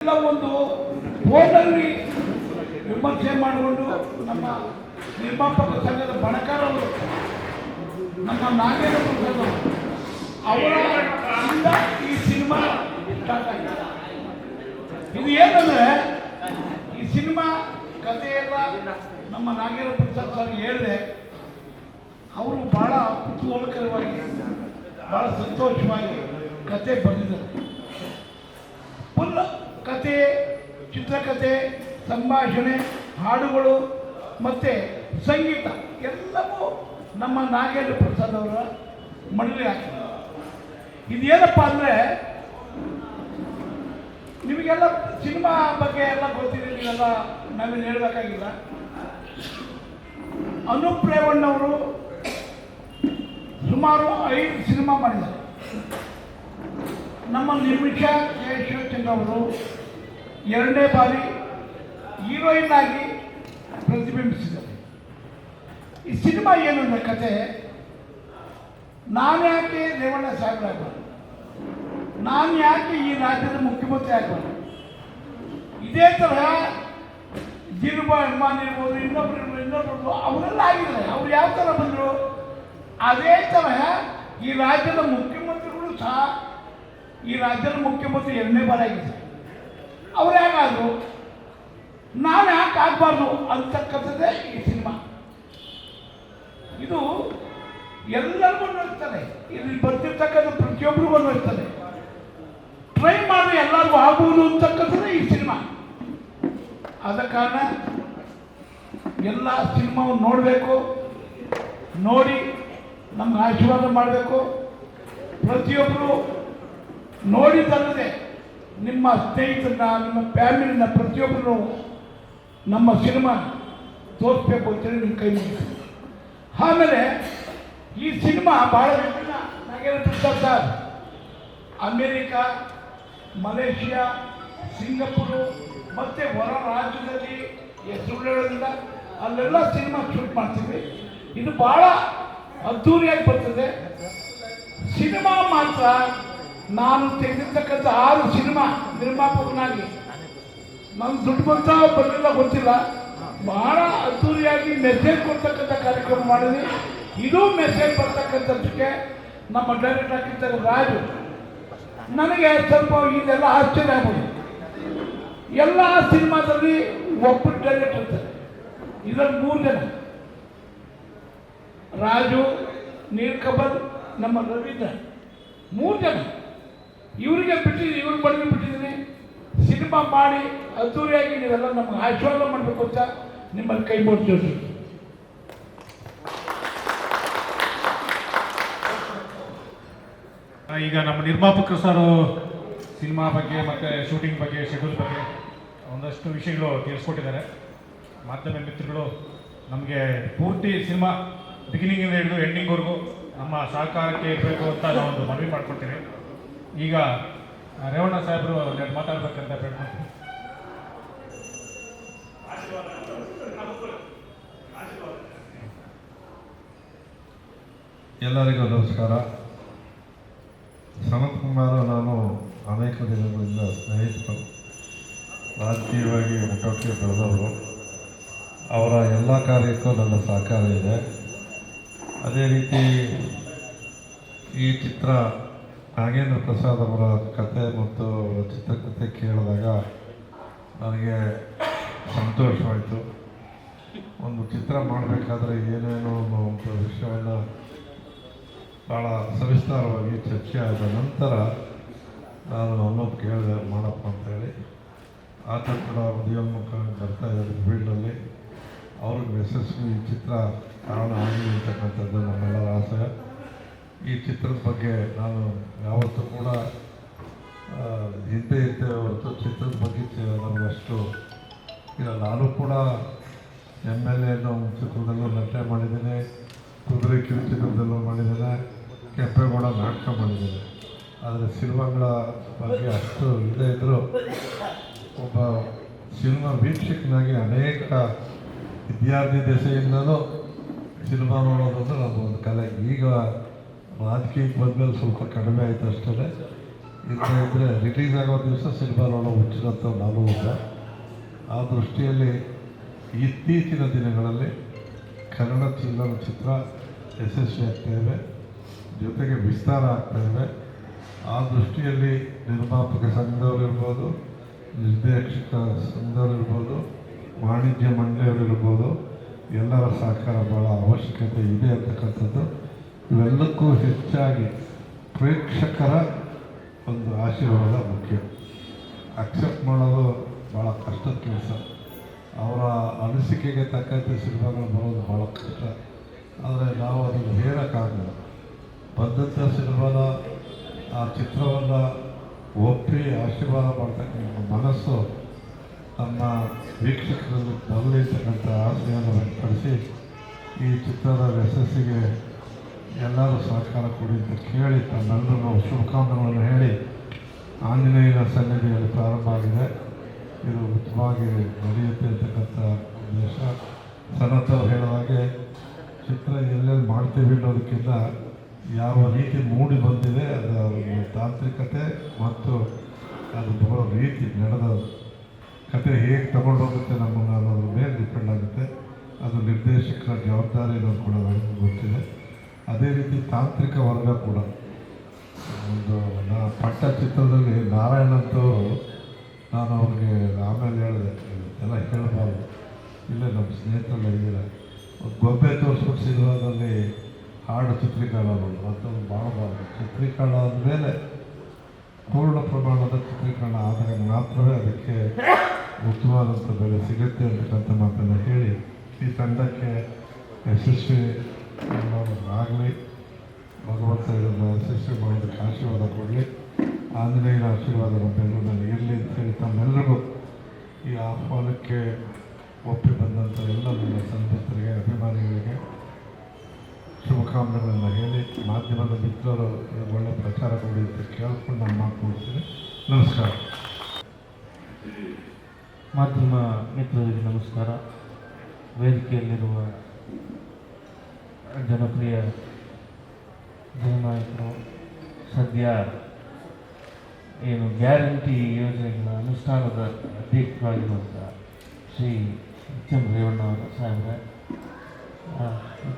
ಒಂದು ಬೋರ್ಡಲ್ಲಿ ವಿಮರ್ಶೆ ಮಾಡಿಕೊಂಡು ನಮ್ಮ ನಿರ್ಮಾಪಕ ಸಂಘದ ಬಣಕಾರವರು ನಮ್ಮ ನಾಗೇಂದ್ರ ಅವರು, ಈ ಸಿನಿಮಾ ಸ್ಟಾರ್ಟ್ ಇದು ಏನಂದ್ರೆ ಈ ಸಿನಿಮಾ ಕಥೆಯೆಲ್ಲ ನಮ್ಮ ನಾಗೇಂದ್ರ ಪ್ರಸಾದ್ ಸರ್ ಹೇಳಿದೆ ಅವರು ಬಹಳ ಕುತೂಹಲಕರವಾಗಿ ಬಹಳ ಸಂತೋಷವಾಗಿ ಕತೆ ಬರೆದಿದ್ದಾರೆ. ಫುಲ್ ಕತೆ, ಚಿತ್ರಕತೆ, ಸಂಭಾಷಣೆ, ಹಾಡುಗಳು, ಮತ್ತು ಸಂಗೀತ, ಎಲ್ಲವೂ ನಮ್ಮ ನಾಗೇಂದ್ರ ಪ್ರಸಾದ್ ಅವರ ಮಡಲಿ ಹಾಕಿದ್ರು. ಇದೇನಪ್ಪ ಅಂದರೆ, ನಿಮಗೆಲ್ಲ ಸಿನಿಮಾ ಬಗ್ಗೆ ಎಲ್ಲ ಗೊತ್ತಿದೆ, ನೀವೆಲ್ಲ ನಾವೇನು ಹೇಳಬೇಕಾಗಿಲ್ಲ. ಅನೂಪ್ ರೇವಣ್ಣವರು ಸುಮಾರು ಐದು ಸಿನಿಮಾ ಮಾಡಿದ್ದಾರೆ. ನಮ್ಮ ನಿರ್ಮಿಷ ಜಯ ಶಿವಚಂದ್ರ ಅವರು ಎರಡನೇ ಬಾರಿ ಹೀರೋಯಿನ್ ಆಗಿ ಪ್ರತಿಬಿಂಬಿಸಿದ್ದಾರೆ. ಈ ಸಿನಿಮಾ ಏನು ಅನ್ನೋ ಕತೆ, ನಾನು ಯಾಕೆ ರೇವಣ್ಣ ಸಾಹೇಬರಾಗಬಾರ್ದು ನಾನು ಯಾಕೆ ಈ ರಾಜ್ಯದ ಮುಖ್ಯಮಂತ್ರಿ ಆಗ್ಬಾರ್ದು? ಇದೇ ತರಹ ಜೀರುಬ ಅಭಿಮಾನಿ ಇರ್ಬೋದು, ಇನ್ನೊಬ್ರು ಇರ್ಬೋದು, ಇನ್ನೊಬ್ರು ಅವರೆಲ್ಲ ಆಗಿದ್ದಾರೆ. ಅವ್ರು ಯಾವ ಥರ ಬಂದರು? ಅದೇ ತರಹ ಈ ರಾಜ್ಯದ ಮುಖ್ಯಮಂತ್ರಿಗಳು ಸಹ ಈ ರಾಜ್ಯದ ಮುಖ್ಯಮಂತ್ರಿ ಎರಡನೇ ಬಾರಿ ಆಗಿದ್ದಾರೆ. ಅವ್ರು ಹೇಗಾದ್ರು ನಾನು ಯಾಕೆ ಆಗಬಾರ್ದು ಅಂತಕ್ಕಂಥದ್ದೇ ಈ ಸಿನಿಮಾ. ಇದು ಎಲ್ಲರಿಗೂ ಅನ್ನಿಸ್ತದೆ ಇಲ್ಲಿ ಬರ್ತಿರ್ತಕ್ಕಂಥ ಪ್ರತಿಯೊಬ್ಬರಿಗೂ ಇರ್ತದೆ ಟ್ರೈ ಮಾಡಿ ಎಲ್ಲರಿಗೂ ಆಗುವುದು ಅಂತಕ್ಕಂಥದ್ದೇ ಈ ಸಿನಿಮಾ. ಆದ ಕಾರಣ ಎಲ್ಲ ಸಿನಿಮಾವನ್ನು ನೋಡಬೇಕು, ನೋಡಿ ನಮ್ಗೆ ಆಶೀರ್ವಾದ ಮಾಡಬೇಕು. ಪ್ರತಿಯೊಬ್ಬರು ನೋಡಿದ್ದಲ್ಲದೆ ನಿಮ್ಮ ಸ್ನೇಹಿತರನ್ನ, ನಿಮ್ಮ ಫ್ಯಾಮಿಲಿನ ಪ್ರತಿಯೊಬ್ಬರೂ ನಮ್ಮ ಸಿನಿಮಾ ತೋರಿಸ್ಬೇಕು ಅಂತೇಳಿ ನಿಮ್ಮ ಕೈ ಆಮೇಲೆ ಈ ಸಿನಿಮಾ ಭಾಳ Nagendra sir, America, Malaysia, Singapore, ಮತ್ತು ಹೊರ ರಾಜ್ಯದಲ್ಲಿ ಹೆಸರುಗಳಿಂದ ಅಲ್ಲೆಲ್ಲ ಸಿನಿಮಾ ಶೂಟ್ ಮಾಡ್ತೀವಿ. ಇದು ಭಾಳ ಅದ್ಧೂರಿಯಾಗಿ ಬರ್ತದೆ. ಸಿನಿಮಾ ಮಾತ್ರ ನಾನು ತೆಗೆದಿರ್ತಕ್ಕಂಥ ಆರು ಸಿನಿಮಾ ನಿರ್ಮಾಪಕನಾಗಿ. ನನ್ನ ದುಡ್ಡು ಬಂತ ಬರಲಿಲ್ಲ ಗೊತ್ತಿಲ್ಲ. ಬಹಳ ಅದ್ದೂರಿಯಾಗಿ ಮೆಸೇಜ್ ಕೊಡ್ತಕ್ಕಂಥ ಕಾರ್ಯಕ್ರಮ ಮಾಡಿದ್ವಿ. ಇದು ಮೆಸೇಜ್ ಬರ್ತಕ್ಕಂಥದ್ದಕ್ಕೆ ನಮ್ಮ ಡೈರೆಕ್ಟ್ ಆಗಿದ್ದಾರೆ ರಾಜು. ನನಗೆ ಸ್ವಲ್ಪ ಇದೆಲ್ಲ ಆಶ್ಚರ್ಯ ಆಗೋದು. ಎಲ್ಲ ಸಿನಿಮಾದಲ್ಲಿ ಒಬ್ಬರು ಡೈರೆಕ್ಟ್ ಇರ್ತಾರೆ. ಇದರಲ್ಲಿ ಮೂರು ಜನ. ರಾಜು ನೀಲ್ಕಬಲ್ ನಮ್ಮ ರವೀಂದ್ರ. ಮೂರು ಜನ. ಇವರಿಗೆ ಬಿಟ್ಟಿದ್ದೀನಿ ಇವ್ರಿಗೆ ಬಡಗಿ ಬಿಟ್ಟಿದ್ದೀನಿ. ಸಿನಿಮಾ ಮಾಡಿ ಅದ್ದೂರಿಯಾಗಿ ನೀವೆಲ್ಲ ನಮ್ಗೆ ಆಶೀರ್ವಾದ ಮಾಡಬೇಕು ಅಂತ ನಿಮ್ಮಲ್ಲಿ ಕೈ ಮುಗಿಸ್ತೀವಿ ಈಗ ನಮ್ಮ ನಿರ್ಮಾಪಕರು ಸರ್, ಸಿನಿಮಾ ಬಗ್ಗೆ ಮತ್ತು ಶೂಟಿಂಗ್ ಬಗ್ಗೆ ಶೆಡ್ಯೂಲ್ ಬಗ್ಗೆ ಒಂದಷ್ಟು ವಿಷಯಗಳು ತಿಳಿಸ್ಕೊಟ್ಟಿದ್ದಾರೆ. ಮಾಧ್ಯಮ ಮಿತ್ರಗಳು, ನಮಗೆ ಪೂರ್ತಿ ಸಿನಿಮಾ ಬಿಗಿನಿಂಗಿಂದ ಹಿಡಿದು ಎಂಡಿಂಗ್ವರೆಗೂ ನಮ್ಮ ಸಹಕಾರಕ್ಕೆ ಇರಬೇಕು ಅಂತ ನಾವೊಂದು ಮನವಿ ಮಾಡ್ಕೊಡ್ತೀನಿ ಈಗ ರೇವಣ್ಣ ಸಾಹೇಬರು ಎರಡು ಮಾತಾಡ್ಬೇಕಂತ ಪ್ರಯತ್ನ ಎಲ್ಲರಿಗೂ ನಮಸ್ಕಾರ. ಸನತ್ ಕುಮಾರ ನಾನು ಅನೇಕ ದಿನಗಳಿಂದ ಸ್ನೇಹಿತರು, ರಾಜಕೀಯವಾಗಿ ಮುಖಕ್ಕೆ ಬೆಳೆದವರು. ಅವರ ಎಲ್ಲ ಕಾರ್ಯಕ್ಕೂ ನನ್ನ ಸಹಕಾರ ಇದೆ. ಅದೇ ರೀತಿ ಈ ಚಿತ್ರ ನಾಗೇಂದ್ರ ಪ್ರಸಾದ್ ಅವರ ಕತೆ ಮತ್ತು ಚಿತ್ರಕಥೆ ಕೇಳಿದಾಗ ನನಗೆ ಸಂತೋಷವಾಯಿತು. ಒಂದು ಚಿತ್ರ ಮಾಡಬೇಕಾದ್ರೆ ಏನೇನು ಒಂದು ವಿಷಯವನ್ನು ಭಾಳ ಸವಿಸ್ತಾರವಾಗಿ ಚರ್ಚೆ ಆದ ನಂತರ ನಾನು ಅನ್ನೋದು ಕೇಳಿದೆ, ಮಾಡಪ್ಪ ಅಂತೇಳಿ ಆತ ಕೂಡ ಉದಯೋನ್ಮುಖ ಬರ್ತಾ ಇದ್ದಾರೆ ಫೀಲ್ಡಲ್ಲಿ. ಅವ್ರಿಗೆ ಯಶಸ್ವಿ ಚಿತ್ರ ಕಾರಣ ಆಗಲಿ ಅಂತಕ್ಕಂಥದ್ದು ನಮ್ಮೆಲ್ಲರ ಆಸೆ. ಈ ಚಿತ್ರದ ಬಗ್ಗೆ ನಾನು ಯಾವತ್ತೂ ಕೂಡ ಹಿಂದೆ ಇದ್ದೆ ಹೊರತು ಚಿತ್ರದ ಬಗ್ಗೆ ನನಗಷ್ಟು ಇಲ್ಲ. ನಾನು ಕೂಡ ಎಂ ಎಲ್ ಎ ಅನ್ನೋ ಚಿತ್ರದಲ್ಲೂ ನಟನೆ ಮಾಡಿದ್ದೇನೆ, ಕುದುರೆ ಕಿರು ಚಿತ್ರದಲ್ಲೂ ಮಾಡಿದ್ದೇನೆ, ಕೆಂಪೇಗೌಡ ನಾಟಕ ಮಾಡಿದ್ದೇನೆ. ಆದರೆ ಸಿನಿಮಾಗಳ ಬಗ್ಗೆ ಅಷ್ಟು ಇಲ್ಲದೆ ಇದ್ದರೂ ಒಬ್ಬ ಸಿನಿಮಾ ವೀಕ್ಷಕನಾಗಿ ಅನೇಕ ವಿದ್ಯಾರ್ಥಿ ದೆಸೆಯಿಂದಲೂ ಸಿನಿಮಾ ನೋಡೋದಂದ್ರೆ ನಮ್ಮದು ಒಂದು ಕಲೆ. ಈಗ ರಾಜಕೀಯಕ್ಕೆ ಬಂದಮೇಲೆ ಸ್ವಲ್ಪ ಕಡಿಮೆ ಆಯಿತು ಅಷ್ಟೇ ಇಲ್ಲದೆ ಇದ್ದರೆ ರಿಲೀಸ್ ಆಗೋ ದಿವಸ ಸಿನಿಮಾ ನೋಡೋ ಹುಚ್ಚಿನಂತ ನಾನು ಆ ದೃಷ್ಟಿಯಲ್ಲಿ ಇತ್ತೀಚಿನ ದಿನಗಳಲ್ಲಿ ಕನ್ನಡ ಚಲನಚಿತ್ರ ಯಶಸ್ವಿ ಆಗ್ತಾ ಇದೆ. ಜೊತೆಗೆ ವಿಸ್ತಾರ ಆಗ್ತಾ ಇದೆ. ಆ ದೃಷ್ಟಿಯಲ್ಲಿ ನಿರ್ಮಾಪಕ ಸಂಘದವರಿರ್ಬೋದು ನಿರ್ದೇಶಕ ಸಂಘದವರಿರ್ಬೋದು ವಾಣಿಜ್ಯ ಮಂಡಳಿಯವರಿರ್ಬೋದು ಎಲ್ಲರ ಸಹಕಾರ ಭಾಳ ಅವಶ್ಯಕತೆ ಇದೆ ಅಂತಕ್ಕಂಥದ್ದು ಇವೆಲ್ಲಕ್ಕೂ ಹೆಚ್ಚಾಗಿ ಪ್ರೇಕ್ಷಕರ ಒಂದು ಆಶೀರ್ವಾದ ಮುಖ್ಯ. ಅಕ್ಸೆಪ್ಟ್ ಮಾಡೋದು ಭಾಳ ಕಷ್ಟದ ಕೆಲಸ. ಅವರ ಅನಿಸಿಕೆಗೆ ತಕ್ಕಂತೆ ಸಿನಿಮಾಗಳು ಬರೋದು ಭಾಳ ಕಷ್ಟ. ಆದರೆ ನಾವು ಅದನ್ನು ಹೇಳೋಕ್ಕಾಗಲ್ಲ ಬಂದಂಥ ಸಿನಿಮಾನ ಆ ಚಿತ್ರವನ್ನು ಒಪ್ಪಿ ಆಶೀರ್ವಾದ ಮಾಡ್ತಕ್ಕಂಥ ಮನಸ್ಸು ತಮ್ಮ ವೀಕ್ಷಕರಲ್ಲಿ ಬರಲಿ ಅಂತಕ್ಕಂಥ ಆಸೆಯನ್ನು ವ್ಯಕ್ತಪಡಿಸಿ ಈ ಚಿತ್ರದ ಯಶಸ್ಸಿಗೆ ಎಲ್ಲರೂ ಸಹಕಾರ ಕೊಡಿ ಅಂತ ಕೇಳಿ ತನ್ನೆಲ್ಲರೂ ಶುಭಕಾಮನೆಗಳನ್ನು ಹೇಳಿ ಆಂಜನೇಯನ ಸನ್ನಿಧಿಯಲ್ಲಿ ಪ್ರಾರಂಭ ಆಗಿದೆ. ಇದು ಉತ್ತಮವಾಗಿ ನಡೆಯುತ್ತೆ ಅಂತಕ್ಕಂಥ ಉದ್ದೇಶ. ಸನತ್ ಅವ್ರು ಹೇಳಿದ ಹಾಗೆ ಚಿತ್ರ ಎಲ್ಲೆಲ್ಲಿ ಮಾಡ್ತೀವಿ ಅನ್ನೋದಕ್ಕಿಂತ ಯಾವ ರೀತಿ ಮೂಡಿ ಬಂದಿದೆ ಅದು ತಾಂತ್ರಿಕತೆ ಮತ್ತು ಅದು ಬರೋ ರೀತಿ ನಡೆದ ಕತೆ ಹೇಗೆ ತಗೊಂಡು ಹೋಗುತ್ತೆ ನಮ್ಮನ್ನು ಅನ್ನೋದ್ರ ಮೇಲೆ ಡಿಪೆಂಡ್ ಆಗುತ್ತೆ. ಅದು ನಿರ್ದೇಶಕರ ಜವಾಬ್ದಾರಿ ಕೂಡ ನನಗೆ ಗೊತ್ತಿದೆ. ಅದೇ ರೀತಿ ತಾಂತ್ರಿಕ ವರ್ಗ ಕೂಡ. ಒಂದು ನಾ ಪಟ್ಟ ಚಿತ್ರದಲ್ಲಿ ನಾರಾಯಣ ಅಂತವರು ನಾನು ಅವ್ರಿಗೆ ಆಮೇಲೆ ಹೇಳಿದೆ ಎಲ್ಲ ಹೇಳಬಾರ್ದು. ಇಲ್ಲೇ ನಮ್ಮ ಸ್ನೇಹಿತರೆಲ್ಲ ಇದ್ದೀರ? ಗೊಬ್ಬೆ ಗೊಂಬೆ ತೋರಿಸ್ಬಿಟ್ಟು ಸಿನಿಮಾದಲ್ಲಿ ಹಾಡು ಚಿತ್ರೀಕರಣ ಅಂಥದ್ದು ಮಾಡಬಾರ್ದು. ಚಿತ್ರೀಕರಣ ಆದಮೇಲೆ ಪೂರ್ಣ ಪ್ರಮಾಣದ ಚಿತ್ರೀಕರಣ ಆದಾಗ ಮಾತ್ರವೇ ಅದಕ್ಕೆ ಉತ್ತಮವಾದಂಥ ಬೆಲೆ ಸಿಗುತ್ತೆ ಅಂತಕ್ಕಂಥ ಮಾತನ್ನು ಹೇಳಿ, ಈ ತಂಡಕ್ಕೆ ಯಶಸ್ವಿ ಆಗಲಿ ಭಗವಂತ ಇದನ್ನು ಯಶಸ್ವಿ ಮಾಡೋದಕ್ಕೆ ಆಶೀರ್ವಾದ ಕೊಡಲಿ ಆಂಜನೇಯರ ಆಶೀರ್ವಾದ ಬೆಂಗಳೂರಿನಲ್ಲಿ ಇರಲಿ ಅಂತೇಳಿ ತಮ್ಮೆಲ್ಲರಿಗೂ ಈ ಆಹ್ವಾನಕ್ಕೆ ಒಪ್ಪಿ ಬಂದಂಥ ಎಲ್ಲ ನನ್ನ ಸಂತರಿಗೆ ಅಭಿಮಾನಿಗಳಿಗೆ ಶುಭಕಾಮನೆಗಳನ್ನು ಹೇಳಿ ಮಾಧ್ಯಮದ ಮಿತ್ರರು ಇದಕ್ಕೆ ಒಳ್ಳೆ ಪ್ರಚಾರ ಕೊಡಿ ಅಂತ ಕೇಳಿಕೊಂಡು ನಾನು ಮಾತನಾಡ್ತೀನಿ ನಮಸ್ಕಾರ. ಮಾಧ್ಯಮ ಮಿತ್ರರಿಗೆ ನಮಸ್ಕಾರ. ವೇದಿಕೆಯಲ್ಲಿರುವ ಜನಪ್ರಿಯ ಜನನಾಯಕರು ಸದ್ಯ ಏನು ಗ್ಯಾರಂಟಿ ಯೋಜನೆಗಳ ಅನುಷ್ಠಾನದ ಅಧ್ಯಕ್ಷರಾಗಿರುವಂಥ ಶ್ರೀ ಎಚ್ ಎಂ ರೇವಣ್ಣವರ ಸಾಹೇಬ್ರೆ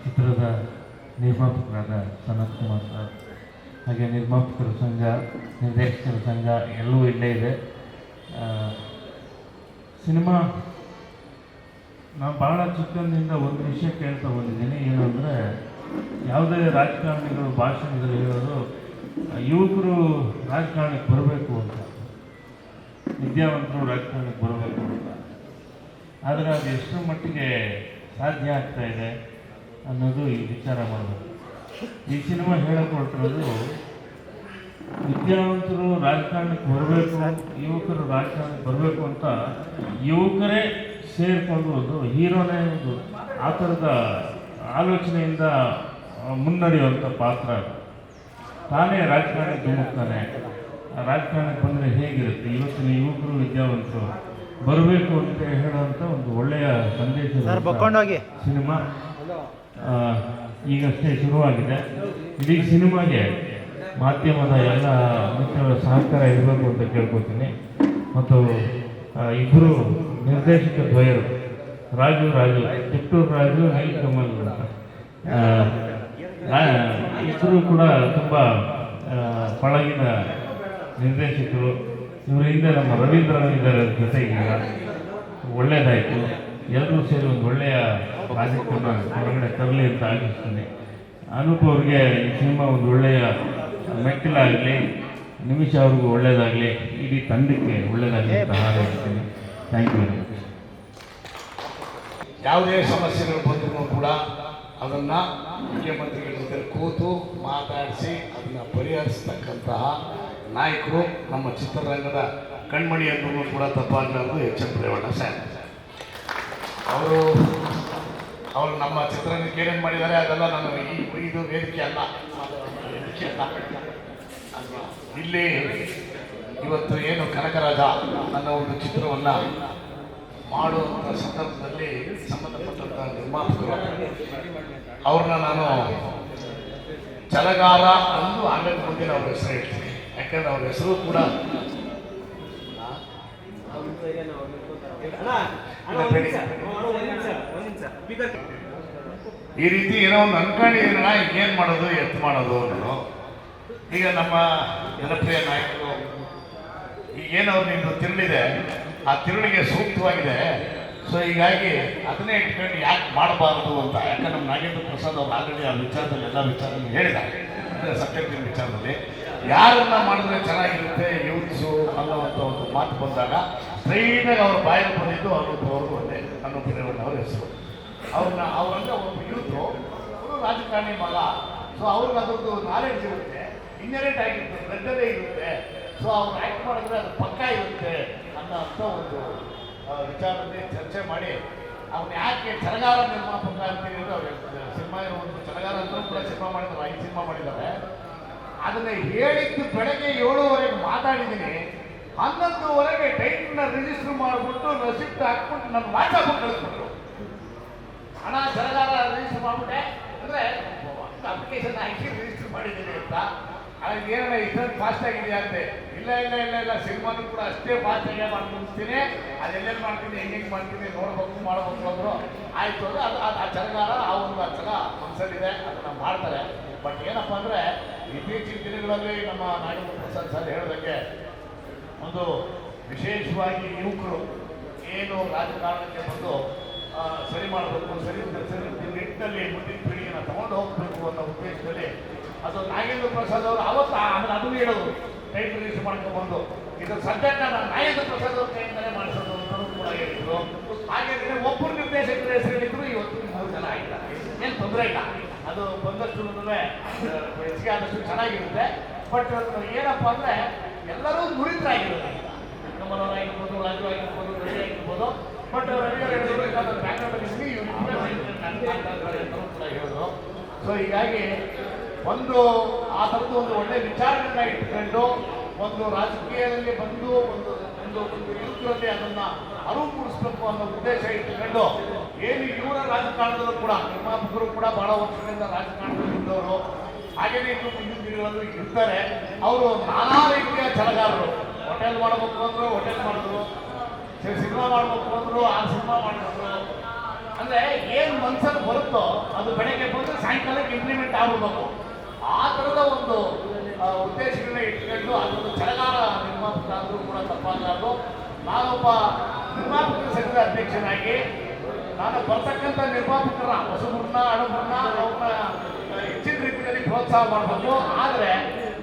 ಚಿತ್ರದ ನಿರ್ಮಾಪಕರಾದ ಸನತ್ ಕುಮಾರ್ ಸರ್, ಹಾಗೆ ನಿರ್ಮಾಪಕರ ಸಂಘ, ನಿರ್ದೇಶಕರ ಸಂಘ ಎಲ್ಲವೂ ಇಲ್ಲೇ ಇದೆ. ಸಿನಿಮಾ ನಾನು ಭಾಳ ಚಿಕ್ಕಂದಿನಿಂದ ಒಂದು ವಿಷಯ ಕೇಳ್ತಾ ಬಂದಿದ್ದೀನಿ ಏನು ಅಂದರೆ ಯಾವುದೇ ರಾಜಕಾರಣಿಗಳು ಭಾಷಣದಲ್ಲಿ ಹೇಳೋದು ಯುವಕರು ರಾಜಕಾರಣಕ್ಕೆ ಬರಬೇಕು ಅಂತ. ವಿದ್ಯಾವಂತರು ರಾಜಕಾರಣಕ್ಕೆ ಬರಬೇಕು ಅಂತ. ಆದರೆ ಅದು ಎಷ್ಟರ ಮಟ್ಟಿಗೆ ಸಾಧ್ಯ ಆಗ್ತಾ ಇದೆ ಅನ್ನೋದು ಈ ವಿಚಾರ ಮಾಡಬೇಕು. ಈ ಸಿನಿಮಾ ಹೇಳಿಕೊಟ್ಟಿರೋದು ವಿದ್ಯಾವಂತರು ರಾಜಕಾರಣಕ್ಕೆ ಬರಬೇಕು, ಯುವಕರು ರಾಜಕಾರಣಕ್ಕೆ ಬರಬೇಕು ಅಂತ ಯುವಕರೇ ಸೇರಿಕೊಂಡು ಒಂದು ಹೀರೋನೇ ಒಂದು ಆ ಥರದ ಆಲೋಚನೆಯಿಂದ ಮುನ್ನಡೆಯುವಂಥ ಪಾತ್ರ ಅದು. ತಾನೇ ರಾಜಕಾರಣಕ್ಕೆ ಧುಮುಕ್ತಾನೆ. ರಾಜಕಾರಣಕ್ಕೆ ಬಂದರೆ ಹೇಗಿರುತ್ತೆ? ಇವತ್ತಿನ ಯುವಕರು ವಿದ್ಯಾವಂತರು ಬರಬೇಕು ಅಂತ ಹೇಳುವಂಥ ಒಂದು ಒಳ್ಳೆಯ ಸಂದೇಶ ಸಿನಿಮಾ ಈಗಷ್ಟೇ ಶುರುವಾಗಿದೆ. ಇಡೀ ಸಿನಿಮಾಗೆ ಮಾಧ್ಯಮದ ಎಲ್ಲ ಮಿತ್ರರ ಸಹಕಾರ ಇರಬೇಕು ಅಂತ ಕೇಳ್ಕೊತೀನಿ ಮತ್ತು ಇಬ್ಬರು ನಿರ್ದೇಶಕ ದ್ವಯರು ರಾಜು ರಾಜು, ಚಿತ್ತೂರು ರಾಜು ಹೈ ಕಮಲ್ ಅಂತ. ಇಬ್ಬರು ಕೂಡ ತುಂಬ ಪಳಗಿನ ನಿರ್ದೇಶಕರು. ಇವರ ಹಿಂದೆ ನಮ್ಮ ರವೀಂದ್ರ ಇದರ ಜೊತೆಗೆ. ಒಳ್ಳೆಯದಾಯಿತು ಎಲ್ಲರೂ ಸೇರಿ ಒಂದು ಒಳ್ಳೆಯ ಪ್ರಾಜೆಕ್ಟನ್ನು ಹೊರಗಡೆ ತರಲಿ ಅಂತ ಆಶಿಸ್ತೀನಿ. ಅನೂಪ್ ಅವ್ರಿಗೆ ಈ ಸಿನಿಮಾ ಒಂದು ಒಳ್ಳೆಯ ಮೆಟ್ಟಿಲಾಗಲಿ, ನಿಮಿಷ ಅವ್ರಿಗೂ ಒಳ್ಳೆಯದಾಗಲಿ ಇಡೀ ತಂಡಕ್ಕೆ ಒಳ್ಳೆಯದಾಗಲಿ ಅಂತ ಹಾರೈಸ್ತೀನಿ. ಥ್ಯಾಂಕ್ ಯು ಯಾವುದೇ ಸಮಸ್ಯೆಗಳು ಬಂದರೂ ಕೂಡ ಅದನ್ನು ಮುಖ್ಯಮಂತ್ರಿಗಳ ಜೊತೆ ಕೂತು ಮಾತಾಡಿಸಿ ಅದನ್ನು ಪರಿಹರಿಸತಕ್ಕಂತಹ ನಾಯಕರು ನಮ್ಮ ಚಿತ್ರರಂಗದ ಕಣ್ಮಣಿಯನ್ನು ಕೂಡ ತಪ್ಪಾಗಲಾರದು ಎಚ್ ಎಂ ರೇವಣ್ಣ ಸಾಹೇಬ್. ಅವರು ಅವರು ನಮ್ಮ ಚಿತ್ರರಂಗಕ್ಕೆ ಏನೇನು ಮಾಡಿದ್ದಾರೆ ಅದೆಲ್ಲ ನಾನು ಈ ಇದು ವೇದಿಕೆ ಅಲ್ಲ. ವೇದಿಕೆ ಅಲ್ಲ? ಇಲ್ಲಿ ಇವತ್ತು ಏನು ಕನಕರಾಜ ಅನ್ನೋ ಒಂದು ಚಿತ್ರವನ್ನು ಮಾಡುವಂಥ ಸಂದರ್ಭದಲ್ಲಿ ಸಂಬಂಧಪಟ್ಟಂಥ ನಿರ್ಮಾಪಕರು. ಅವ್ರನ್ನ ನಾನು ಚಲಗಾರ ಅಂದು ಆಮೇಲೆ ಮುಂದಿನ ಅವ್ರ ಹೆಸರು ಹೇಳ್ತೀನಿ. ಯಾಕಂದ್ರೆ ಅವ್ರ ಹೆಸರು ಕೂಡ ಈ ರೀತಿ ಏನೋ ಒಂದು ಅನ್ಕೊಂಡಿದ್ದೀನ ಏನು ಮಾಡೋದು, ಎತ್ತು ಮಾಡೋದು ಅನ್ನೋದು. ಈಗ ನಮ್ಮ ಜನಪ್ರಿಯ ನಾಯಕರು ಈಗೇನು ನಿಮ್ಮದು ತಿರುಳಿದೆ. ಆ ತಿರುಳಿಗೆ ಸೂಕ್ತವಾಗಿದೆ. ಸೊ ಹೀಗಾಗಿ ಅದನ್ನೇ ಇಟ್ಕೊಂಡು ಯಾಕೆ ಮಾಡಬಾರದು ಅಂತ ಯಾಕೆ ನಮ್ಮ ನಾಗೇಂದ್ರ ಪ್ರಸಾದ್ ಅವರು ಆಲ್ರೆಡಿ ಆ ವಿಚಾರದಲ್ಲಿ ಎಲ್ಲ ವಿಚಾರದಲ್ಲಿ ಹೇಳಿದ ಅಂದರೆ ಸಬ್ಜೆಕ್ಟಿನ ವಿಚಾರದಲ್ಲಿ. ಯಾರನ್ನ ಮಾಡಿದ್ರೆ ಚೆನ್ನಾಗಿರುತ್ತೆ, ಯೂತ್ಸು ಅನ್ನೋವಂಥ ಒಂದು ಮಾತು ಬಂದಾಗ ಸ್ಟ್ರೈಟಾಗಿ ಅವ್ರ ಬಾಯಲ್ಲಿ ಬಂದಿದ್ದು ಅನ್ನೋದು ಅವ್ರಿಗೂ ಒಂದೇ ಅನ್ನೋ ಅವರ ಹೆಸರು. ಅವ್ರನ್ನ, ಅವ್ರಂದ್ರೆ ಒಬ್ಬ ಯೂತ್ರು ಅವರು ರಾಜಕಾರಣಿ ಮಗ. ಸೊ ಅವ್ರಿಗೆ ಅದ್ರದ್ದು ನಾಲೆಡ್ಜ್ ಇರುತ್ತೆ. ಇನ್ನರೇಟ್ ಆಗಿರುತ್ತೆ ಬ್ಲಡ್ಡಲ್ಲೇ ಇರುತ್ತೆ. ಸೊ ಅವ್ರು ಆ್ಯಕ್ಟ್ ಮಾಡಿದ್ರೆ ಅದು ಪಕ್ಕ ಇರುತ್ತೆ ಅನ್ನೋ ಅಂಥ ಒಂದು ವಿಚಾರದಲ್ಲಿ ಚರ್ಚೆ ಮಾಡಿ, ಅವ್ನು ಯಾಕೆ ಚಳಗಾರ ನಿರ್ಮಾಪಕ ಅಂತ ಅಂದ್ರೆ ಅವ್ರು ಸಿನಿಮಾ ಒಂದು ಚಳಗಾರ ಅಂತಲೂ ಕೂಡ ಸಿನಿಮಾ ಮಾಡಿದ್ದಾರೆ, ಐದು ಸಿನಿಮಾ ಮಾಡಿದ್ದಾರೆ. ಅದನ್ನ ಹೇಳಿದ್ದು ಬೆಳಗ್ಗೆ ಏಳುವರೆಗೆ ಮಾತಾಡಿದ್ದೀನಿ. ಹನ್ನೊಂದುವರೆಗೆ ಟೈಟ್ನ ರಿಜಿಸ್ಟರ್ ಮಾಡಿಬಿಟ್ಟು ರೆಸಿಪ್ಟ್ ಹಾಕ್ಬಿಟ್ಟು ನನ್ನ ವಾಟ್ಸಪ್ ಕಳಿಸ್ಬಿಟ್ರು. ಹಣ ಸರಕಾರ ರಿಜಿಸ್ಟರ್ ಮಾಡಿಬಿಟ್ಟೆ. ಅಂದ್ರೆ ಅಪ್ಲಿಕೇಶನ್ ಹಾಕಿ ರಿಜಿಸ್ಟರ್ ಮಾಡಿದ್ದೀನಿ ಅಂತ. ಅದಕ್ಕೆ ಏನೋ ಇಷ್ಟೊಂದು ಫಾಸ್ಟ್ ಆಗಿದೆಯಾ ಅಂತೆ? ಇಲ್ಲ ಇಲ್ಲ ಇಲ್ಲ ಇಲ್ಲ. ಸಿನಿಮಾನು ಕೂಡ ಅಷ್ಟೇ ಫಾಸ್ಟ್ ಆಗಿ ಮಾಡ್ಕೊಳ್ತೀನಿ ಅದೆಲ್ಲೆಲ್ಲಿ ಮಾಡ್ತೀನಿ ಹೆಂಗೆ ಮಾಡ್ತೀನಿ, ನೋಡ್ಬೇಕು, ಮಾಡ್ಬೇಕು ಅಂದ್ರು ಆಯಿತು ಅಂದರೆ ಅದು ಆ ಚರಗಾರ ಆ ಒಂದು ಅಚ್ಚಲ ಮನಸ್ಸಲ್ಲಿದೆ ಅದನ್ನ ಮಾಡ್ತಾರೆ. ಬಟ್ ಏನಪ್ಪ ಅಂದ್ರೆ ಇತ್ತೀಚಿನ ದಿನಗಳಲ್ಲಿ ನಮ್ಮ ನಾಗೇಂದ್ರ ಪ್ರಸಾದ್ ಸರ್ ಹೇಳೋದಕ್ಕೆ ಒಂದು ವಿಶೇಷವಾಗಿ ಯುವಕರು ಏನು ರಾಜಕಾರಣಕ್ಕೆ ಬಂದು ಸರಿ ಮಾಡಬೇಕು, ಸರಿ ಸರಿ ನಿಟ್ಟಿನಲ್ಲಿ ಮುಂದಿನ ಪೀಳಿಗೆನ ತಗೊಂಡು ಹೋಗಬೇಕು ಅನ್ನೋ ಉದ್ದೇಶದಲ್ಲಿ ಅದು ನಾಗೇಂದ್ರ ಪ್ರಸಾದ್ ಅವರು ಅವತ್ತು ಆಮೇಲೆ ಅದನ್ನು ಹೇಳೋದು. ಟೈಪ್ ಯೂಸ್ ಮಾಡ್ಕೊಂಡು ಬಂದು ಇದು ಸದ್ಯಕ್ಕೆ ನಾನು ನಾಯಕ ಪ್ರಸಾದ್ ಅವ್ರ ಕೈಯಿಂದಲೇ ಮಾಡಿಸೋದು ಅಂತಲೂ ಕೂಡ ಹೇಳಿದ್ರು. ಹಾಗೆ ಒಬ್ಬರು ನಿರ್ದೇಶಕರ ಹೆಸರು ಹೇಳಿದ್ರು, ಇವತ್ತು ಮೂರು ಜನ ಆಗಿದ್ದಾರೆ. ಏನು ತೊಂದರೆ ಇಲ್ಲ. ಅದು ಬಂದಷ್ಟು ಹೆಚ್ಚಿಗೆ ಆದಷ್ಟು ಚೆನ್ನಾಗಿರುತ್ತೆ. ಬಟ್ ಏನಪ್ಪ ಅಂದ್ರೆ ಎಲ್ಲರೂ ನುರಿತರಾಗಿರೋದು ನಮ್ಮನವರಾಗಿರ್ಬೋದು ರಾಜು ಆಗಿರ್ಬೋದು ರವಿ ಆಗಿರ್ಬೋದು. ಬಟ್ ರವಿ ಕೂಡ ಹೇಳಿದ್ರು ಸೊ ಹೀಗಾಗಿ ಒಂದು ಆ ಥರದ್ದು ಒಂದು ಒಳ್ಳೆ ವಿಚಾರಗಳನ್ನ ಇಟ್ಕೊಂಡು ಒಂದು ರಾಜಕೀಯದಲ್ಲಿ ಬಂದು ಒಂದು ಒಂದು ಒಂದು ಯುವಕರಲ್ಲಿ ಅದನ್ನ ಅರಿವು ಮೂಡಿಸ್ಬೇಕು ಅನ್ನೋ ಉದ್ದೇಶ ಇಟ್ಟುಕೊಂಡು ಏನು ಇವರ ರಾಜಕಾರಣದಲ್ಲೂ ಕೂಡ ನಿರ್ಮಾಪಕರು ಕೂಡ ಬಹಳ ವರ್ಷಗಳಿಂದ ರಾಜಕಾರಣದಲ್ಲಿ ಇದ್ದವರು ಹಾಗೆಯೇ ಇನ್ನು ಮುಂದಿನ ದಿನಗಳಲ್ಲೂ ಇರ್ತಾರೆ. ಅವರು ನಾನಾ ರೀತಿಯ ಛಲಗಾರರು. ಹೋಟೆಲ್ ಮಾಡಬೇಕು ಅಂದ್ರು ಹೋಟೆಲ್ ಮಾಡಿದ್ರು ಸಿನಿಮಾ ಮಾಡಬೇಕು ಅಂದ್ರು ಆ ಸಿನಿಮಾ ಮಾಡಿದ್ರು. ಅಂದ್ರೆ ಏನ್ ಮನ್ಸಲ್ಲಿ ಬರುತ್ತೋ ಅದು ಬೆಳಗ್ಗೆ ಬಂದ್ರೆ ಸಾಯಂಕಾಲಕ್ಕೆ ಇಂಪ್ಲಿಮೆಂಟ್ ಆಗ್ಬಿಡ್ಬೇಕು. ಆ ಥರದ ಒಂದು ಉದ್ದೇಶಗಳನ್ನ ಇಟ್ಕೊಂಡು ಅದೊಂದು ಚಳಗಾಲ ನಿರ್ಮಾಪಕ ಆದರೂ ಕೂಡ ತಪ್ಪಾಗಲಾರ್ದು. ನಾನೊಬ್ಬ ನಿರ್ಮಾಪಕರ ಸಂಘದ ಅಧ್ಯಕ್ಷನಾಗಿ, ನಾನು ಬರ್ತಕ್ಕಂಥ ನಿರ್ಮಾಪಕರ ಹೊಸಬ್ರನ್ನ ಅಣಬುರ್ನ ಅವ್ರನ್ನ ಹೆಚ್ಚಿನ ರೀತಿಯಲ್ಲಿ ಪ್ರೋತ್ಸಾಹ ಮಾಡಬೇಕು. ಆದರೆ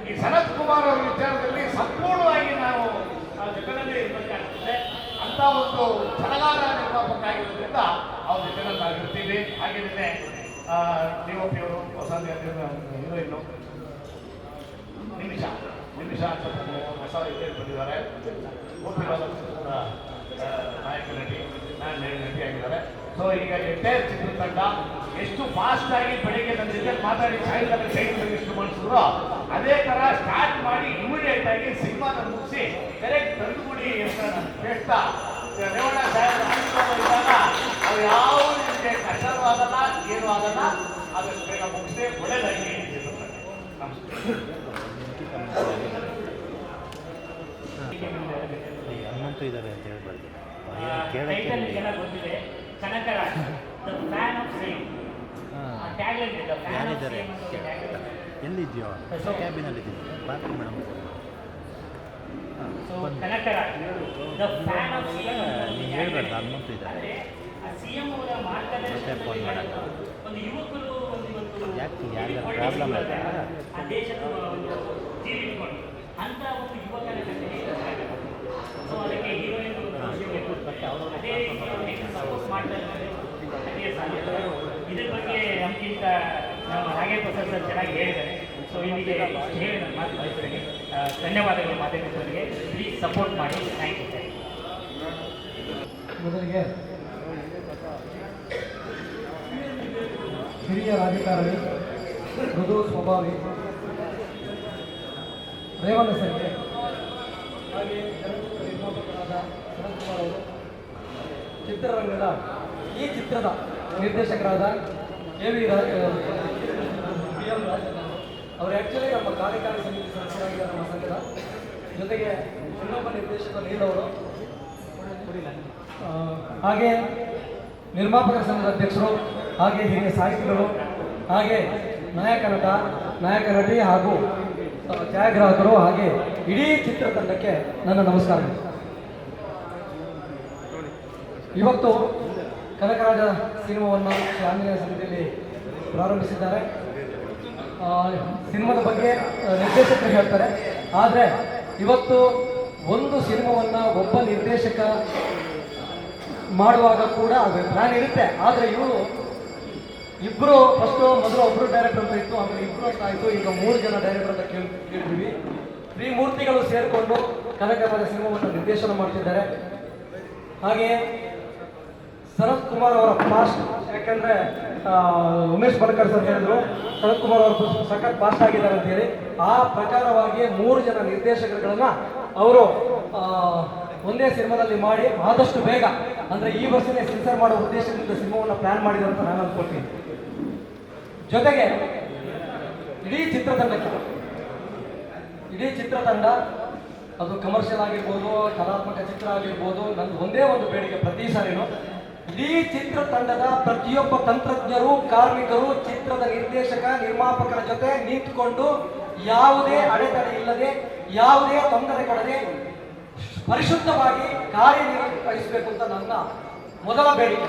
ಈ ಸನತ್ ಕುಮಾರ್ ಅವರ ವಿಚಾರದಲ್ಲಿ ಸಂಪೂರ್ಣವಾಗಿ ನಾವು, ಆ ಜಗದಲ್ಲಿ ಇರಬೇಕಾಗ್ತದೆ. ಅಂತ ಒಂದು ಚಳಗಾಲ ನಿರ್ಮಾಪಕ ಆಗಿರೋದ್ರಿಂದ ಅವ್ರ ಜೊತೆ ನಾವು ಇರ್ತೀವಿ ಹಾಗೆ ನಿನ್ನೆ ಡಿ ಒ ಪಿ ಅವರು ಹೊಸ ಹೀರೋಯಿನ್ನು ನಿಮಿಷ ನಿಮಿಷ ಅಂತ ಹೊಸ ಹೀರೋಯಿನ್ ಬಂದಿದ್ದಾರೆ. ಗೋಪಿರಾಜ್ ಆ, ನಾಯಕ ನಟಿ ನಾನು ನಟಿ ಆಗಿದ್ದಾರೆ. ಸೊ ಈಗ ಎಂಟೈರ್ ಚಿತ್ರತಂಡ ಎಷ್ಟು ಫಾಸ್ಟ್ ಆಗಿ ಬೆಳಿಗ್ಗೆ ನನ್ನ ಜೊತೆ ಮಾತಾಡಿ ಸಾಯಂಕಾಲ ಟೈಮ್ ಎಷ್ಟು ಮಾಡಿಸಿದ್ರು ಅದೇ ತರ ಸ್ಟಾರ್ಟ್ ಮಾಡಿ ಇಮಿಡಿಯೇಟ್ ಆಗಿ ಸಿನಿಮಾನ ಮುಗಿಸಿ ಕರೆಕ್ಟ್ ತಂದುಗುಡಿ ಅಂತ ಕೇಳ್ತಾ ರೇವಣ್ಣ ಸಾಹೇಬ್ ಅವರು ಯಾವ ಕಷ್ಟವೂ ಆಗಲ್ಲ ಏನು ಆಗಲ್ಲ. ಅದಕ್ಕೆ ಬೇಗ ಮುಗಿಸಿ ಒಳ್ಳೆಯದಾಗಿ ಹನುಮಂತ ಇದ್ದಾರೆ ಅಂತ ಹೇಳ್ಬಾರ್ದು ಟೈಟಲ್ ಕೇಳಕ್ಕೆ ಎಲ್ಲ ಬಂದಿದೆ ಕನಕರಾಜ್ ಫ್ಯಾನ್ ಆಫ್ ಸೇಮ್ ಆ ಟ್ಯಾಗ್ಲೈನ್ ಇದೆ ಫ್ಯಾನ್ ಆಫ್ ಯಾರಿದ್ದಾರೆ? ಸೇಮ್ ಅಂತ ಟ್ಯಾಗ್ಲೈನ್ ಎಲ್ಲಿದ್ಯೋ ಕ್ಯಾಬಿನಲ್ಲಿದ್ದೀನಿ ಪಾರ್ಟಿ ಮೇಡಮ್ ಸೊ ಕನಕರ ದ ಫ್ಯಾನ್ ಆಫ್ ಸೇಮ್ ನೀನು ಹೇಳ್ಬಾರ್ದು ಹನುಮಂತು ಇದ್ದಾರೆ. ಮತ್ತೆ ಯುವಕರು ಒಂದು ಯಾಕೆ ಯಾರ್ಗಾರು ಪ್ರಾಬ್ಲಮ್ ಆಯ್ತಾ? ಇದ್ರ ಬಗ್ಗೆ ನಮಗಿಂತ ನಮ್ಮ ಹಾಗೆ ಪ್ರಸಾದ್ ಚೆನ್ನಾಗಿ ಹೇಳಿದ್ದಾರೆ. ಸೊ ಇಲ್ಲಿಗೆ ಇಷ್ಟು ಹೇಳಿ ನಾನು ಮಾತು. ಆ, ಧನ್ಯವಾದಗಳು ಮಾಧ್ಯಮದವರಿಗೆ ಪ್ಲೀಸ್ ಸಪೋರ್ಟ್ ಮಾಡಿ. ಥ್ಯಾಂಕ್ ಯು ಸರ್ ಮೊದಲಿಗೆ ಹಿರಿಯ ರಾಜಕಾರಣಿ ಮೃದು ಸ್ವಭಾವಿ ರೇವಣ್ಣ ಸಂಜೆ ಹಾಗೆ ನಿರ್ಮಾಪಕರಾದ ಶರತ್ ಅವರು ಚಿತ್ರರಂಗದ ಈ ಚಿತ್ರದ ನಿರ್ದೇಶಕರಾದ K V Raja B M Raj ಅವರು. ಆ್ಯಕ್ಚುಲಿ ನಮ್ಮ ಕಾರ್ಯಕಾರಿ ಸಮಿತಿ ಸದಸ್ಯರಾಗಿದ್ದಾರೆ ನಮ್ಮ ಸಂಘದ. ಜೊತೆಗೆ ಇನ್ನೊಬ್ಬ ನಿರ್ದೇಶಕ ಆ, ಹಾಗೆ ನಿರ್ಮಾಪಕರ ಸಂಘದ ಅಧ್ಯಕ್ಷರು, ಹಾಗೆ ಹಿರಿಯ ಸಾಹಿತಿಗಳು, ಹಾಗೆ ನಾಯಕ ನಟ ನಾಯಕ ನಟಿ ಹಾಗೂ ಛಾಯಾಗ್ರಾಹಕರು ಹಾಗೆ ಇಡೀ ಚಿತ್ರತಂಡಕ್ಕೆ ನನ್ನ ನಮಸ್ಕಾರ. ಇವತ್ತು ಕನಕರಾಜ ಸಿನಿಮಾವನ್ನು ಆಂಜನೇಯ ಸಮಿತಿಯಲ್ಲಿ ಪ್ರಾರಂಭಿಸಿದ್ದಾರೆ. ಸಿನಿಮಾದ ಬಗ್ಗೆ ನಿರ್ದೇಶಕರು ಹೇಳ್ತಾರೆ. ಆದರೆ ಇವತ್ತು ಒಂದು ಸಿನಿಮಾವನ್ನು ಒಬ್ಬ ನಿರ್ದೇಶಕ ಮಾಡುವಾಗ ಕೂಡ ಅದು ಪ್ಲಾನ್ ಇರುತ್ತೆ. ಆದರೆ ಇವರು ಇಬ್ಬರು ಫಸ್ಟು ಮೊದಲು ಒಬ್ಬರು ಡೈರೆಕ್ಟರ್ ಅಂತ ಇತ್ತು, ಆಮೇಲೆ ಇಬ್ಬರು ಅಂತ ಆಯಿತು. ಈಗ ಮೂರು ಜನ ಡೈರೆಕ್ಟರ್ ಅಂತ ಕೇಳಿ, ಕೇಳಿದ್ವಿ. ತ್ರಿಮೂರ್ತಿಗಳು ಸೇರಿಕೊಂಡು ಕನಕರಾಜ ಸಿನಿಮಾವನ್ನು ನಿರ್ದೇಶನ ಮಾಡ್ತಿದ್ದಾರೆ. ಹಾಗೆ ಶರತ್ ಕುಮಾರ್ ಅವರ ಫಾಸ್ಟ್ ಯಾಕಂದ್ರೆ ಉಮೇಶ್ ಬಡ್ಕರ್ ಸರ್ ಹೇಳಿದ್ರು, ಶರತ್ ಕುಮಾರ್ ಅವರು ಸಖತ್ ಫಾಸ್ಟ್ ಆಗಿದ್ದಾರೆ ಅಂತ ಹೇಳಿ ಆ ಪ್ರಕಾರವಾಗಿ ಮೂರು ಜನ ನಿರ್ದೇಶಕರುಗಳನ್ನ ಅವರು ಒಂದೇ ಸಿನಿಮಾದಲ್ಲಿ ಮಾಡಿ ಆದಷ್ಟು ಬೇಗ, ಅಂದ್ರೆ ಈ ವರ್ಷನೇ ಸೆನ್ಸರ್ ಮಾಡೋ ಉದ್ದೇಶದಿಂದ ಸಿನಿಮಾವನ್ನು ಪ್ಲಾನ್ ಮಾಡಿದೆ ಅಂತ ನಾನು ಅನ್ಕೊಳ್ತೀನಿ. ಜೊತೆಗೆ, ಇಡೀ ಚಿತ್ರತಂಡಕ್ಕೆ, ಇಡೀ ಚಿತ್ರತಂಡ, ಅದು ಕಮರ್ಷಿಯಲ್ ಆಗಿರ್ಬೋದು, ಕಲಾತ್ಮಕ ಚಿತ್ರ ಆಗಿರ್ಬೋದು, ನಂದು ಒಂದೇ ಒಂದು ಬೇಡಿಕೆ ಪ್ರತಿ ಸಾರಿನೂ, ಇಡೀ ಚಿತ್ರತಂಡದ ಪ್ರತಿಯೊಬ್ಬ ತಂತ್ರಜ್ಞರು, ಕಾರ್ಮಿಕರು, ಚಿತ್ರದ ನಿರ್ದೇಶಕ, ನಿರ್ಮಾಪಕರ ಜೊತೆ ನಿಂತುಕೊಂಡು ಯಾವುದೇ ಅಡೆತಡೆ ಇಲ್ಲದೆ, ಯಾವುದೇ ತೊಂದರೆ ಕೊಡದೆ ಪರಿಶುದ್ಧವಾಗಿ ಕಾರ್ಯನಿರ್ವಹಿಸಬೇಕು ಅಂತ ನನ್ನ ಮೊದಲ ಬೇಡಿಕೆ.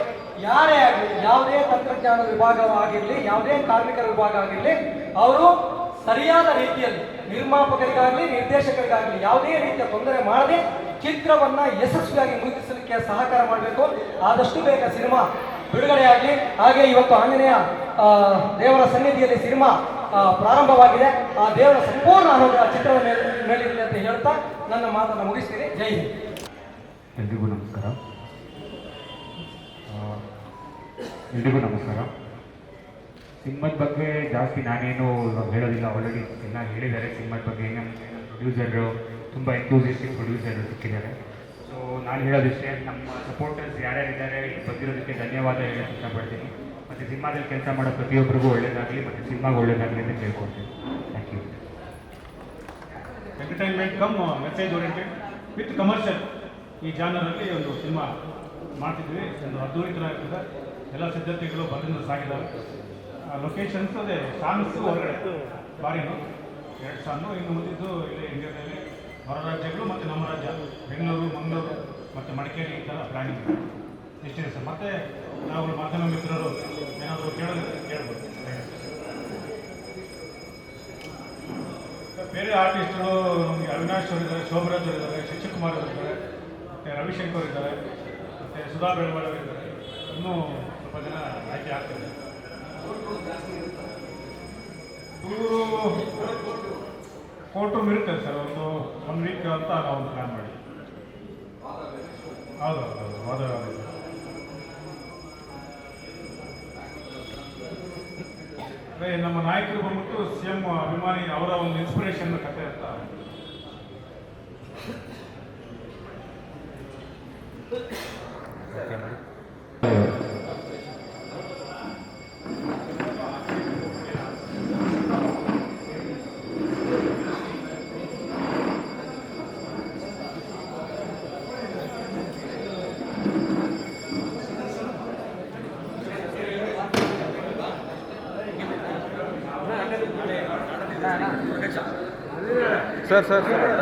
ಯಾರೇ ಆಗಲಿ, ಯಾವುದೇ ತಂತ್ರಜ್ಞಾನ ವಿಭಾಗವಾಗಿರಲಿ ಯಾವುದೇ ಕಾರ್ಮಿಕರ ವಿಭಾಗ ಆಗಿರಲಿ, ಅವರು ಸರಿಯಾದ ರೀತಿಯಲ್ಲಿ ನಿರ್ಮಾಪಕರಿಗಾಗಲಿ, ನಿರ್ದೇಶಕರಿಗಾಗಲಿ ಯಾವುದೇ ರೀತಿಯ ತೊಂದರೆ ಮಾಡದೆ ಚಿತ್ರವನ್ನು ಯಶಸ್ವಿಯಾಗಿ ಮುಗಿಸಲಿಕ್ಕೆ ಸಹಕಾರ ಮಾಡಬೇಕು. ಆದಷ್ಟು ಬೇಗ ಸಿನಿಮಾ ಬಿಡುಗಡೆಯಾಗಲಿ ಹಾಗೆ ಇವತ್ತು ಆಂಜನೇಯ ದೇವರ ಸನ್ನಿಧಿಯಲ್ಲಿ ಸಿನಿಮಾ ಪ್ರಾರಂಭವಾಗಿದೆ. ಆ, ದೇವರ ಸಂಪೂರ್ಣ ಅನುಗ್ರಹ ಚಿತ್ರದ ಮೇಲೆ ಮೇಲಿರಲಿ ಅಂತ ಹೇಳ್ತಾ ನನ್ನ ಮಾತನ್ನು ಮುಗಿಸ್ತೀನಿ. ಜೈ ಹಿಂದ್. ಎಲ್ರಿಗೂ ನಮಸ್ಕಾರ. ಎಲ್ರಿಗೂ ನಮಸ್ಕಾರ. ಸಿಂಹದ ಬಗ್ಗೆ ಜಾಸ್ತಿ ನಾನೇನು ಹೇಳೋದಿಲ್ಲ. ಆಲ್ರೆಡಿ ಎಲ್ಲ ಹೇಳಿದ್ದಾರೆ. ಸಿಂಹದ ಬಗ್ಗೆ ನಮ್ಮ ಪ್ರೊಡ್ಯೂಸರು ತುಂಬ ಎಂಥೂಸಿಯಸ್ಟಿಕ್ ಪ್ರೊಡ್ಯೂಸರ್ ಸಿಕ್ಕಿದ್ದಾರೆ. ಸೊ ನಾನು ಹೇಳೋದಿಷ್ಟೇ, ನಮ್ಮ ಸಪೋರ್ಟರ್ಸ್ ಯಾರ್ಯಾರಿದ್ದಾರೆ ಬಂದಿರೋದಕ್ಕೆ ಧನ್ಯವಾದ ಹೇಳಕ್ಕೆ ಇಷ್ಟಪಡ್ತೀನಿ. ಮತ್ತು ಸಿನಿಮಾದಲ್ಲಿ ಕೆಲಸ ಮಾಡೋ ಪ್ರತಿಯೊಬ್ಬರಿಗೂ ಒಳ್ಳೇದಾಗಲಿ, ಮತ್ತು ಸಿನಿಮಾಗೆ ಒಳ್ಳೇದಾಗಲಿ ಅಂತ ಕೇಳ್ಕೊಳ್ತೀನಿ. Thank you entertainment cum message oriented with commercial ಈ ಜಾನರಲ್ಲಿ ಒಂದು ಸಿನಿಮಾ ಮಾಡ್ತಿದ್ವಿ. ಒಂದು ಅದ್ಭುತವಾಗಿರ್ತದೆ ಎಲ್ಲ ಸಿದ್ಧತೆಗಳು ಬಲದಿಂದ ಸಾಗಿದ್ದಾವೆ ಲೊಕೇಶನ್ಸ್ ಅದೇ ಸಾಂಗ್ಸ್ ಹೊರಗಡೆ, ಬಾರಿನು. ಎರಡು ಸಾಂಗು ಇನ್ನು ಮುಂದಿದ್ದು ಇಲ್ಲಿ ಇಂಡಿಯಾದಲ್ಲಿ ಹೊರ ರಾಜ್ಯಗಳು ಮತ್ತು ನಮ್ಮ ರಾಜ್ಯ. ಬೆಂಗಳೂರು, ಮಂಗಳೂರು ಮತ್ತು ಮಡಿಕೇರಿ ಈ ಥರ ಪ್ಲ್ಯಾನಿಂಗ್ ಇಷ್ಟಿದೆ ಸರ್ ಮತ್ತೆ ನಾವು ಮಾಧ್ಯಮ ಮಿತ್ರರು ಏನಾದರೂ ಕೇಳಿದ್ರೆ ಕೇಳ್ಬೋದು. ಬೇರೆ ಆರ್ಟಿಸ್ಟ್ಗಳು ನಮಗೆ ಅವಿನಾಶ್ ಅವರು ಇದ್ದಾರೆ ಶೋಭರಾಜ್ ಅವರು ಇದ್ದಾರೆ ಕುಮಾರ್ ಅವರು ಇದ್ದಾರೆ ಮತ್ತು ರವಿಶಂಕರ್ ಇದ್ದಾರೆ ಮತ್ತು ಸುಧಾ ಬೆಳವಾಡ ಅವರು ಇದ್ದಾರೆ ಇನ್ನೂ ಸ್ವಲ್ಪ ಜನ ಆಯ್ಕೆ ಆಗ್ತದೆ. ಟೂರು ಕೋರ್ಟ್ ರೂಮ್ ಇರುತ್ತೆ ಸರ್, ಒಂದು ಒನ್ ವೀಕ್ ಅಂತ ನಾವು ಪ್ಲ್ಯಾನ್ ಮಾಡಿ ಹೌದು ಹೌದು ಹೌದು ವಾದ ಅದೇ ನಮ್ಮ ನಾಯಕರು ಬಂದ್ಬಿಟ್ಟು ಸಿ ಎಂ ಅಭಿಮಾನಿ ಅವರ ಒಂದು ಇನ್ಸ್ಪಿರೇಷನ್ ಕತೆ ಅಂತ. Thank ಮಾಡಿ ಸರ್ ಸರ್ ಸರ್